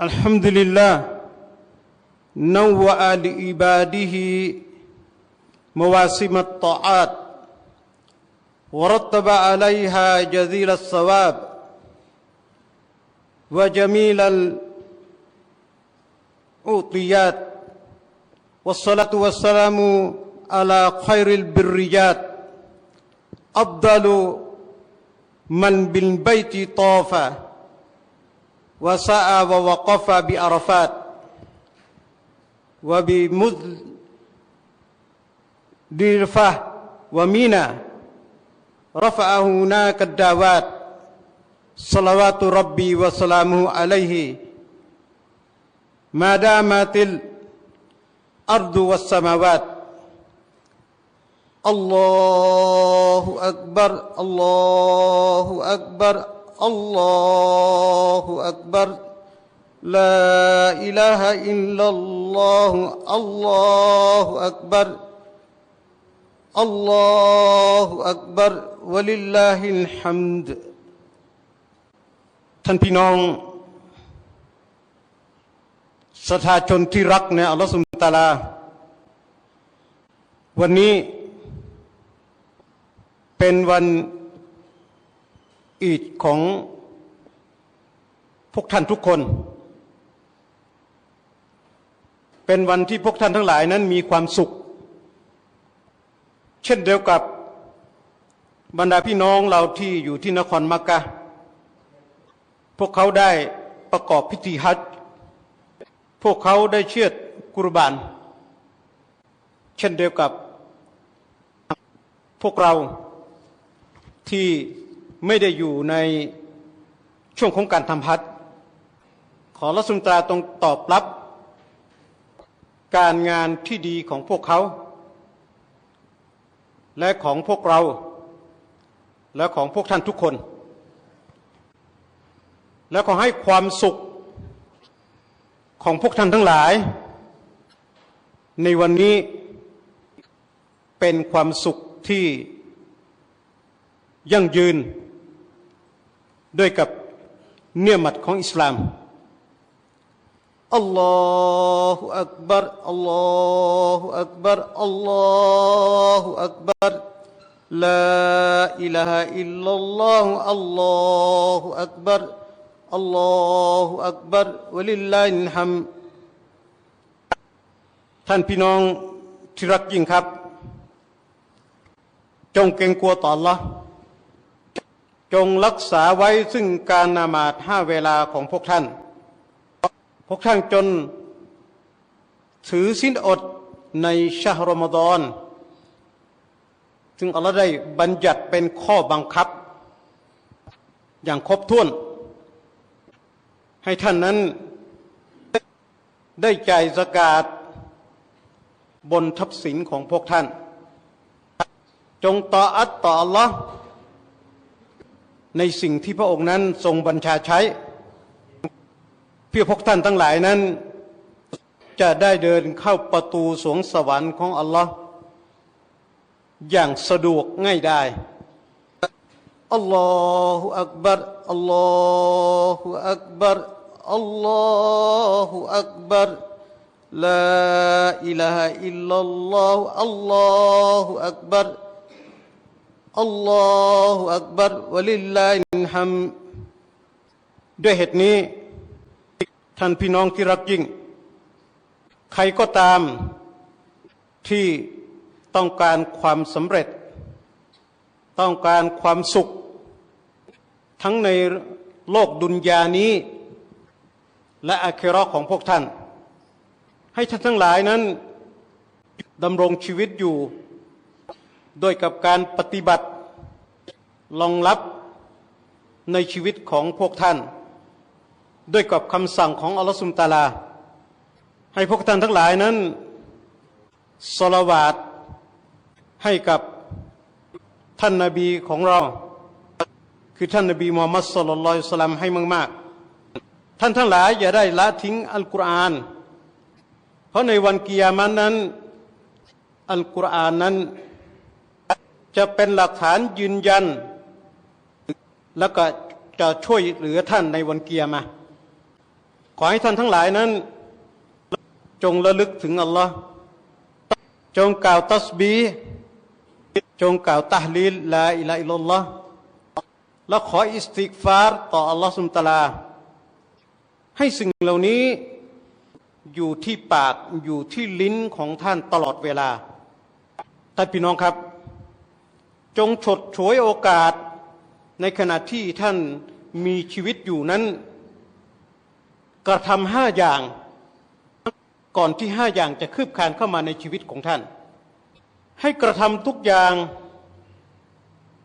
الحمد لله نوأ لعباده مواسم الطاعات ورتب عليها جزيل الثواب وجميل الأوطيات والصلاة والسلام على خير البريات. أفضل من بالبيت طاف وسعى ووقف بعرفات وبمزدلفة ومنى رفع هناك الدعوات. صلوات ربي وسلامه عليه. ما دامت الأرض والسماوات. الله أكبر الله أكبر. الله أكبر لا إله إلا الله الله أكبر الله أكبر ولله الحمد ท่านพี่น้องสถาชนที่รักในอัลลอฮฺสุลตาลา วันนี้ เป็นวัน อีดของพวกท่านทุกคน เป็นวันที่พวกท่านทั้งหลายนั้นมีความสุข เช่นเดียวกับบรรดาพี่น้องเราที่อยู่ที่นครมักกะ พวกเขาได้ประกอบพิธีฮัจพวกเขาได้เชือดกุรบาน เช่นเดียวกับพวกเราที่ ไม่ได้อยู่ในช่วงของการทำฮัจขอรัสุนตราตรงตอบรับ การงานที่ดีของพวกเขา และของพวกเรา และของพวกท่านทุกคน และขอให้ความสุขของพวกท่านทั้งหลาย ในวันนี้เป็นความสุขที่ยั่งยืน ด้วยกับเนื้อมัดของอิสลามอัลลอฮฺอักบารอัลลอฮฺอักบารอัลลอฮฺอักบารลาอิลาฮะอิลลัลลอฮฺอัลลอฮฺอักบารอัลลอฮฺอักบารวะลิลลาฮิลฮัมท่านพี่น้องที่รักยิ่งครับ จงเกรงกลัวต่อ Allah จงรักษาไว้ซึ่งการนามาดห้าเวลาของพวกท่าน พวกท่านจน ถือสิ้นอดในชาฮรอมฎอน ซึ่งอัลลอฮ์ได้บัญญัติเป็นข้อบังคับ อย่างครบถ้วน ให้ท่านนั้นได้ใจสกาดบนทัพสินของพวกท่าน จงต่ออัตต่ออัลลอฮ์ ในสิ่งที่พระองค์นั้นทรงบัญชาใช้ เพื่อพวกท่านทั้งหลายนั้น จะได้เดินเข้าประตูสวงสวรรค์ของอัลลอฮ์อย่างสะดวกง่ายได้อัลลอฮฺอักบารอัลลอฮฺอักบารอัลลอฮฺอักบารลาอิลาฮะอิลลัลลอฮฺอัลลอฮฺอักบาร อัลลอฮฺอักบารวะลิลลาฮิฮัมด้วยเหตุนี้ ท่านพี่น้องที่รักยิ่ง ใครก็ตามที่ต้องการความสำเร็จ ต้องการความสุข ทั้งในโลกดุนยานี้ และอาเคราของพวกท่าน ให้ท่านทั้งหลายนั้นดำรงชีวิตอยู่ โดยกับการปฏิบัติรองรับในชีวิตของพวกท่าน ด้วยกับคำสั่งของอัลลอฮฺสุมตาลา ให้พวกท่านทั้งหลายนั้นสละวาดให้กับท่านนาบีของเรา คือท่านนาบีมูฮัมมัดสุลลัลอฮุสลัมให้มากๆ ท่านทั้งหลายอย่าได้ละทิ้งอัลกุรอาน เพราะในวันกิยามันนั้น อัลกุรอานนั้น จะเป็นหลักฐานยืนยัน แล้วก็จะช่วยเหลือท่านในวันเกียร์มา ขอให้ท่านทั้งหลายนั้น จงระลึกถึงอัลลอฮ์จงกล่าวตัสบีจงกล่าวตะฮลีลลาอิลาอิลลอฮ์และขออิสติกฟารต่ออัลลอฮ์สุมตะลา ให้สิ่งเหล่านี้อยู่ที่ปากอยู่ที่ลิ้นของท่านตลอดเวลาท่านพี่น้องครับ จงฉดฉวยโอกาสในขณะที่ท่านมีชีวิตอยู่นั้น กระทำห้าอย่างก่อนที่ห้าอย่างจะคืบคลานเข้ามาในชีวิตของท่าน ให้กระทำทุกอย่าง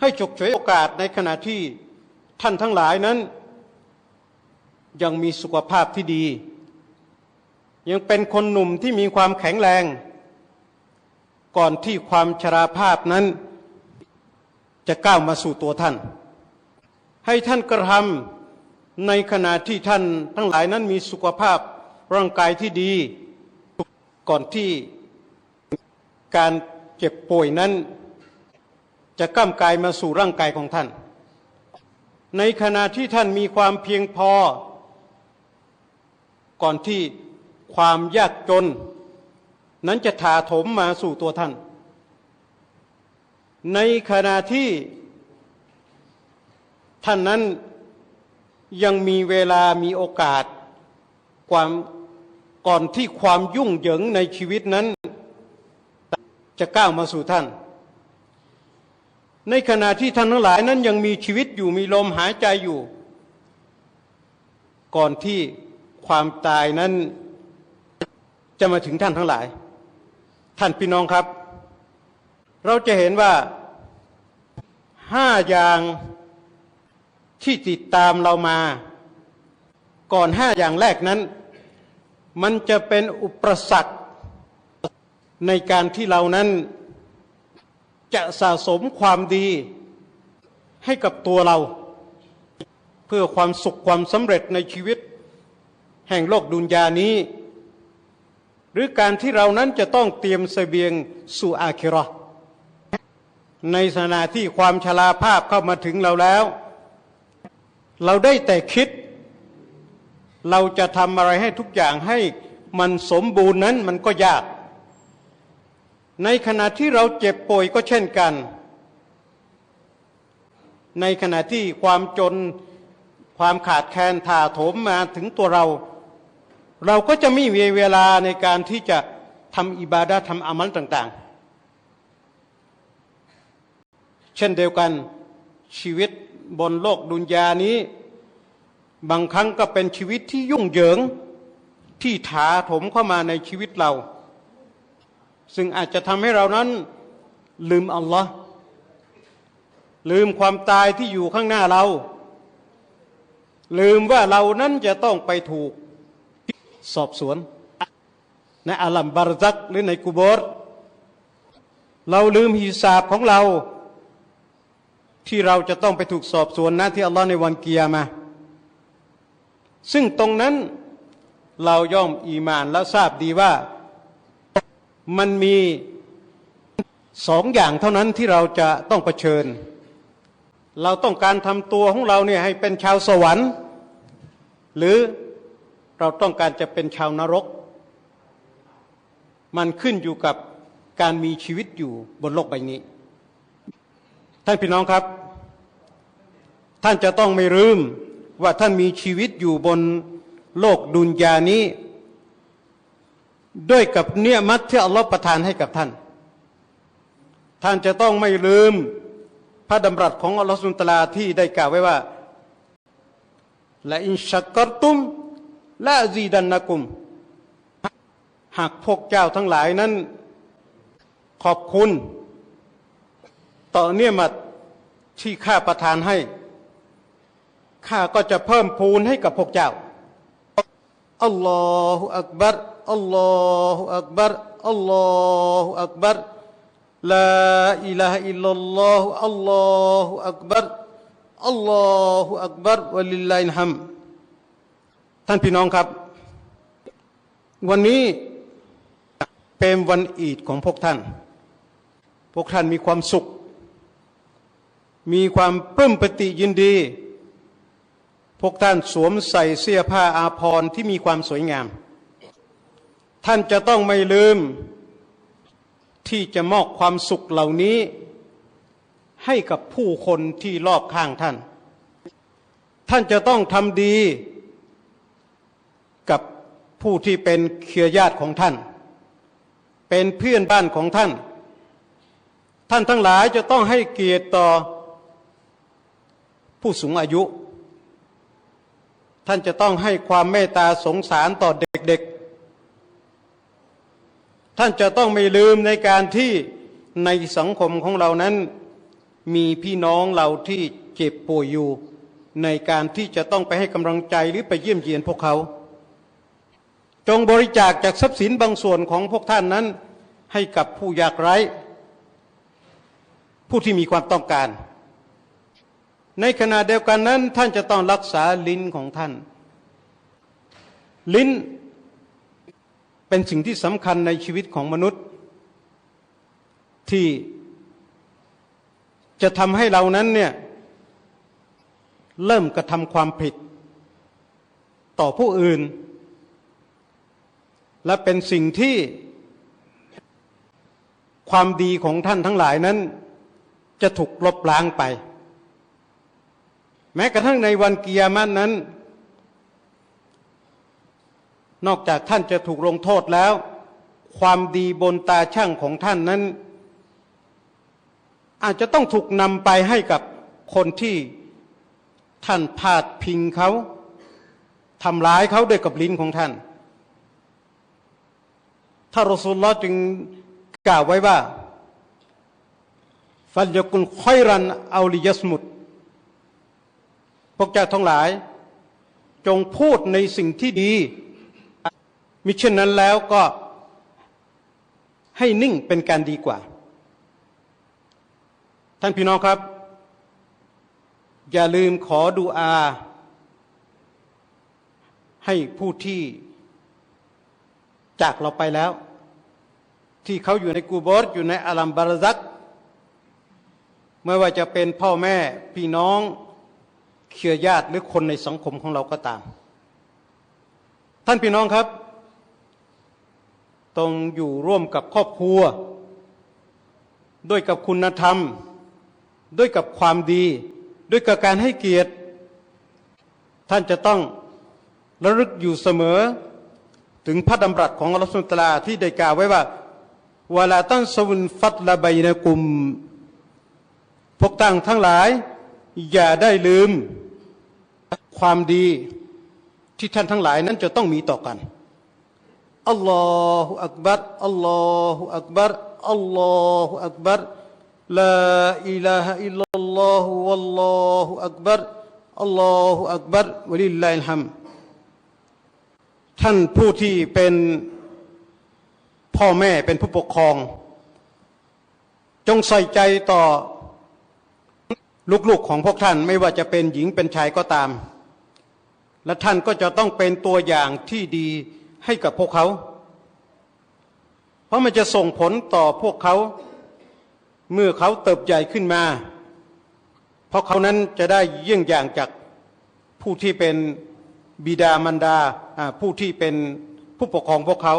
ให้ฉกฉวยโอกาสในขณะที่ท่านทั้งหลายนั้น ยังมีสุขภาพที่ดี ยังเป็นคนหนุ่มที่มีความแข็งแรง ก่อนที่ความชราภาพนั้น จะก้าวมาสู่ตัวท่าน ให้ท่านกระทำในขณะที่ท่านทั้งหลายนั้นมีสุขภาพร่างกายที่ดีก่อนที่การเจ็บป่วยนั้น จะก้ามกายมาสู่ร่างกายของท่าน ในขณะที่ท่านมีความเพียงพอ ก่อนที่ความยากจน นั้นจะถาโถมมาสู่ตัวท่าน ในขณะที่ท่านนั้นยังมีเวลามีโอกาสความก่อนที่ความยุ่งเหยิงในชีวิตนั้น จะก้าวมาสู่ท่าน ในขณะที่ท่านทั้งหลายนั้นยังมีชีวิตอยู่มีลมหายใจอยู่ ก่อนที่ความตายนั้นจะมาถึงท่านทั้งหลาย ท่านพี่น้องครับ เราจะเห็นว่าห้าอย่างที่ติดตามเรามา ก่อนห้าอย่างแรกนั้น มันจะเป็นอุปสรรคในการที่เรานั้นจะสะสมความดีให้กับตัวเรา เพื่อความสุขความสำเร็จในชีวิต แห่งโลกดุนยานี้ หรือการที่เรานั้นจะต้องเตรียมเสบียงสู่อาคิรา ในขณะที่ความชราภาพเข้ามาถึงเราแล้ว เราได้แต่คิด เราจะทำอะไรให้ทุกอย่างให้มันสมบูรณ์นั้นมันก็ยาก ในขณะที่เราเจ็บป่วยก็เช่นกัน ในขณะที่ความจนความขาดแคลนถาโถมมาถึงตัวเรา เราก็จะไม่มีเวลาในการที่จะทำอิบาดะทำอามัลต่าง ๆ เช่นเดียวกันชีวิตบนโลกดุนยานี้ บางครั้งก็เป็นชีวิตที่ยุ่งเหยิงที่ถาถมเข้ามาในชีวิตเรา ซึ่งอาจจะทำให้เรานั้นลืมอัลลอฮ์ลืมความตายที่อยู่ข้างหน้าเรา ลืมว่าเรานั้นจะต้องไปถูกสอบสวน ในอาลัมบารซักหรือในกุโบรเราลืมฮิสาบของเรา ที่เราจะต้องไปถูกสอบสวนนะที่อัลลอฮ์ในวันเกียร์มา ซึ่งตรงนั้นเราย่อมอีมานและทราบดีว่ามันมีสองอย่างเท่านั้นที่เราจะต้องเผชิญ เราต้องการทำตัวของเราเนี่ยให้เป็นชาวสวรรค์ หรือเราต้องการจะเป็นชาวนรก มันขึ้นอยู่กับการมีชีวิตอยู่บนโลกใบนี้ ท่านพี่น้องครับ ท่านจะต้องไม่ลืมว่าท่านมีชีวิตอยู่บนโลกดุนยานี้ ด้วยกับเนื้อมัดที่อัลลอฮฺประทานให้กับท่าน ท่านจะต้องไม่ลืมพระดำรัสของอัลลอฮฺสุนตลาที่ได้กล่าวไว้ว่าและอินชักรตุมและซีดันนักุม หากพวกเจ้าทั้งหลายนั้น ขอบคุณ ต่อเนื้อมัดที่ข้าประทานให้ ข้าก็จะเพิ่มพูนให้กับพวกเจ้า อัลลอฮฺอักบัรอัลลอฮฺอักบัรอัลลอฮฺอักบัรลาอิลาฮอิลลัลลอฮฺอัลลอฮฺอักบัรอัลลอฮฺอักบัรวะลิลลาฮิฮัมท่านพี่น้องครับ วันนี้เป็นวันอีดของพวกท่าน พวกท่านมีความสุข มีความปลื้มปฏิยินดี พวกท่านสวมใส่เสื้อผ้าอาภรณ์ที่มีความสวยงาม ท่านจะต้องไม่ลืม ที่จะมอบความสุขเหล่านี้ ให้กับผู้คนที่รอบข้างท่าน ท่านจะต้องทำดี กับผู้ที่เป็นเครือญาติของท่าน เป็นเพื่อนบ้านของท่าน ท่านทั้งหลายจะต้องให้เกียรติต่อ ผู้สูงอายุ ท่านจะต้องให้ความเมตตาสงสารต่อเด็กๆ ท่านจะต้องไม่ลืมในการที่ในสังคมของเรานั้น มีพี่น้องเราที่เจ็บป่วยอยู่ในการที่จะต้องไปให้กำลังใจหรือไปเยี่ยมเยียนพวกเขา จงบริจาคจากทรัพย์สินบางส่วนของพวกท่านนั้น ให้กับผู้ยากไร้ ผู้ที่มีความต้องการ ในขณะเดียวกันนั้น ท่านจะต้องรักษาลิ้นของท่าน ลิ้นเป็นสิ่งที่สำคัญในชีวิตของมนุษย์ ที่จะทำให้เรานั้นเนี่ยเริ่มกระทำความผิด ต่อผู้อื่น และเป็นสิ่งที่ความดีของท่านทั้งหลายนั้น จะถูกลบล้างไป แม้กระทั่งในวันกิยามันนั้น นอกจากท่านจะถูกลงโทษแล้ว ความดีบนตาช่างของท่านนั้น อาจจะต้องถูกนำไปให้กับคนที่ท่านพาดพิงเขาทำร้ายเขาด้วยกับลิ้นของท่าน ถ้ารสุลลอจึงกล่าวไว้ว่า ฟัลยกุลค่อยรันเอาลิยสมุด พวกเจ้าทั้งหลาย จงพูดในสิ่งที่ดี มิเช่นนั้นแล้วก็ให้นิ่งเป็นการดีกว่า ท่านพี่น้องครับ อย่าลืมขอดูอา ให้ผู้ที่จากเราไปแล้ว ที่เขาอยู่ในกูโบสอยู่ในอาลัมบารซักไม่ว่าจะเป็นพ่อแม่พี่น้อง เครือญาติหรือคนในสังคมของเราก็ตาม ท่านพี่น้องครับ ต้องอยู่ร่วมกับครอบครัว ด้วยกับคุณธรรม ด้วยกับความดี ด้วยกับการให้เกียรติ ท่านจะต้องระลึกอยู่เสมอ ถึงพระดำรัสของอัลลอฮฺสุลตาราที่ได้กล่าวไว้ว่าวลาตั้นสวุนฟัตละใบนกุม พวกตั้งทั้งหลาย อย่าได้ลืมความดีที่ท่านทั้งหลายนั้นจะต้องมีต่อกันอัลลอฮฺอักบัรอัลลอฮฺอักบัรอัลลอฮฺอักบัรลาอิลาฮะอิลลัลลอฮฺวัลลอฮฺอักบัรอัลลอฮฺอักบัรวะลิลลาฮิลฮัมท่านผู้ที่เป็นพ่อแม่เป็นผู้ปกครอง จงใส่ใจต่อ ลูกๆของพวกท่านไม่ว่าจะเป็นหญิงเป็นชายก็ตาม และท่านก็จะต้องเป็นตัวอย่างที่ดีให้กับพวกเขา เพราะมันจะส่งผลต่อพวกเขา เมื่อเขาเติบใหญ่ขึ้นมา เพราะเขานั้นจะได้เยี่ยงอย่างจากผู้ที่เป็นบิดามารดาผู้ที่เป็นผู้ปกครองพวกเขา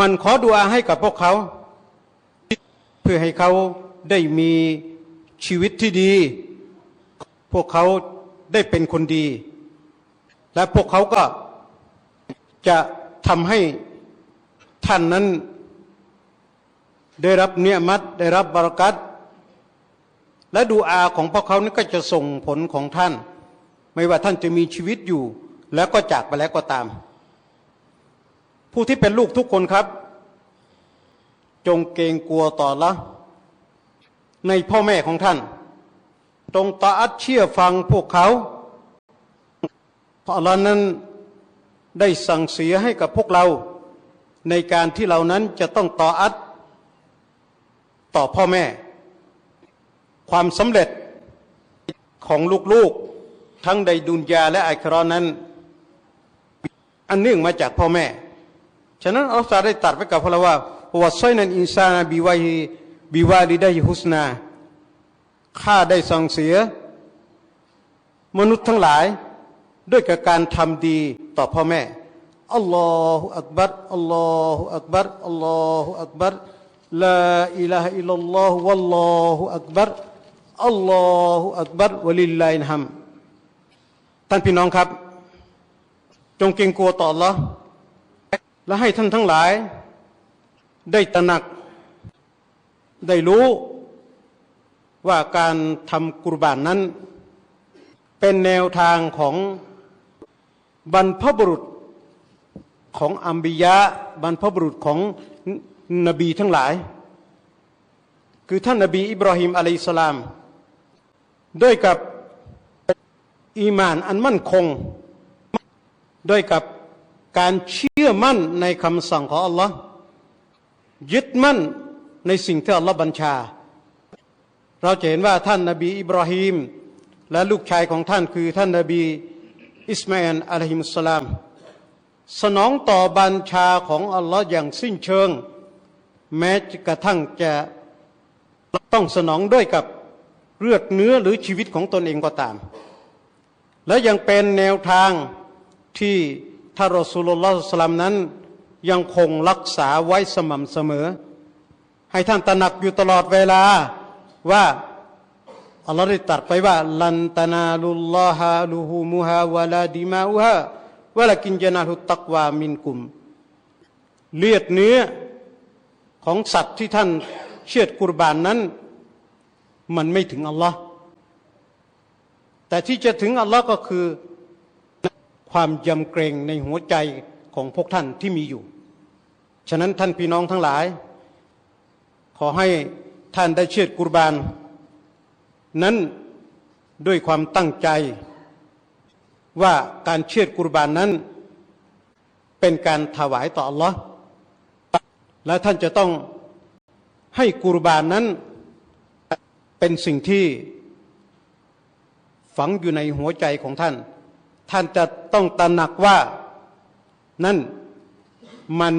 มันขอดุอาให้กับพวกเขา เพื่อให้เขาได้มี ชีวิตที่ดี พวกเขาได้เป็นคนดี และพวกเขาก็จะทำให้ท่านนั้นได้รับเนียมัดได้รับบารักัตและดูอาของพวกเขานี่ก็จะส่งผลของท่าน ไม่ว่าท่านจะมีชีวิตอยู่ แล้วก็จากไปแล้วก็ตาม ผู้ที่เป็นลูกทุกคนครับ จงเกรงกลัวต่อละ ในพ่อแม่ของท่าน ตรงตาอัดเชื่อฟังพวกเขาเพราะเรานั้นได้สั่งเสียให้กับพวกเรา ในการที่เรานั้นจะต้องต่ออัดต่อพ่อแม่ ความสำเร็จของลูกๆ ทั้งในดุนยาและไอครอนนั้น อันเนื่องมาจากพ่อแม่ ฉะนั้นอัลลอฮฺได้ตรัสไว้กับพวกเราว่าวัสไซนันอินซานาบิวาฮี บิวาลิดาฮิฮุสนาข้าได้สั่งเสีย มนุษย์ทั้งหลาย ด้วยกับการทำดีต่อพ่อแม่อัลลอฮฺอักบัรอัลลอฮฺอักบัรอัลลอฮฺอักบัรลาอิลาฮอิลลัลลอฮฺวัลลอฮฺอักบัรอัลลอฮฺอักบัรวะลิลลาฮิลฮัมท่านพี่น้องครับ จงเกรงกลัวต่อ Allah และให้ท่านทั้งหลาย ได้ตระหนัก ได้รู้ว่าการทำกุรบานนั้น เป็นแนวทางของบรรพบุรุษของอัมบิยะบรรพบุรุษของนบีทั้งหลาย คือท่านนบีอิบราฮิมอะลัยสสลาม ด้วยกับอีมานอันมั่นคง ด้วยกับการเชื่อมั่นในคำสั่งของอัลลอฮ์ยึดมั่น ในสิ่งที่อัลลอฮ์บัญชา เราจะเห็นว่าท่านนบีอิบราฮิมและลูกชายของท่านคือท่านนบีอิสมาอิลอะลัยฮิมุสลาม สนองต่อบัญชาของอัลลอฮ์อย่างสิ้นเชิง แม้กระทั่งจะต้องสนองด้วยกับเลือดเนื้อหรือชีวิตของตนเองก็ตาม และยังเป็นแนวทางที่ท่านรอสูลุลลอฮ์สลามนั้นยังคงรักษาไว้สม่ำเสมอ ให้ท่านตระหนักอยู่ตลอดเวลาว่าอัลลอฮ์ได้ตรัสไปว่าลันตนาลุลลอฮะลูฮูมุฮาวะลาดิมาอุฮะวะลากินจนาลุตักวามินกุม เลือดเนื้อของสัตว์ที่ท่านเชือดกุรบานนั้น มันไม่ถึงอัลลอฮ์แต่ที่จะถึงอัลลอฮ์ก็คือความยำเกรงในหัวใจของพวกท่านที่มีอยู่ ฉะนั้นท่านพี่น้องทั้งหลาย อให้ท่านได้เชือดกุรบาน นั้นด้วยความตั้งใจ ว่าการเชือดกุรบานนั้น เป็นการถวายต่อ Allah และท่านจะต้องให้กุรบานนั้นเป็นสิ่งที่ฝังอยู่ในหัวใจของท่าน ท่านจะต้องตระหนักว่านั่นมัน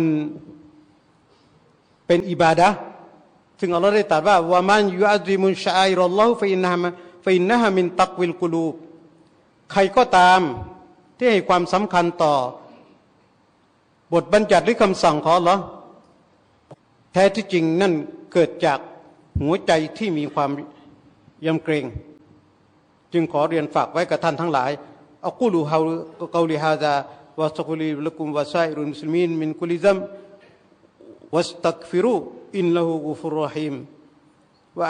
เป็นอิบาดะ ซึ่งอัลลอฮ์ได้ตรัสว่าว่ามันยูอัซิมุนชาอิรอลลอฮ์ฟอินนะฮะฟอินนะฮะมินตักวิลกุลูใครก็ตามที่ให้ความสำคัญต่อ บทบัญญัติหรือคำสั่งของอัลลอฮ์แท้ที่จริงนั่นเกิดจากหัวใจที่มีความยำเกรง จึงขอเรียนฝากไว้กับท่านทั้งหลายอักูลูฮาวกาลิฮาซาวะสักุลีลกุมวะไซรุลมุสลิมีนมินคุลิซัมวัสตักฟิรู อินละหูกุฟุรรหิมวะ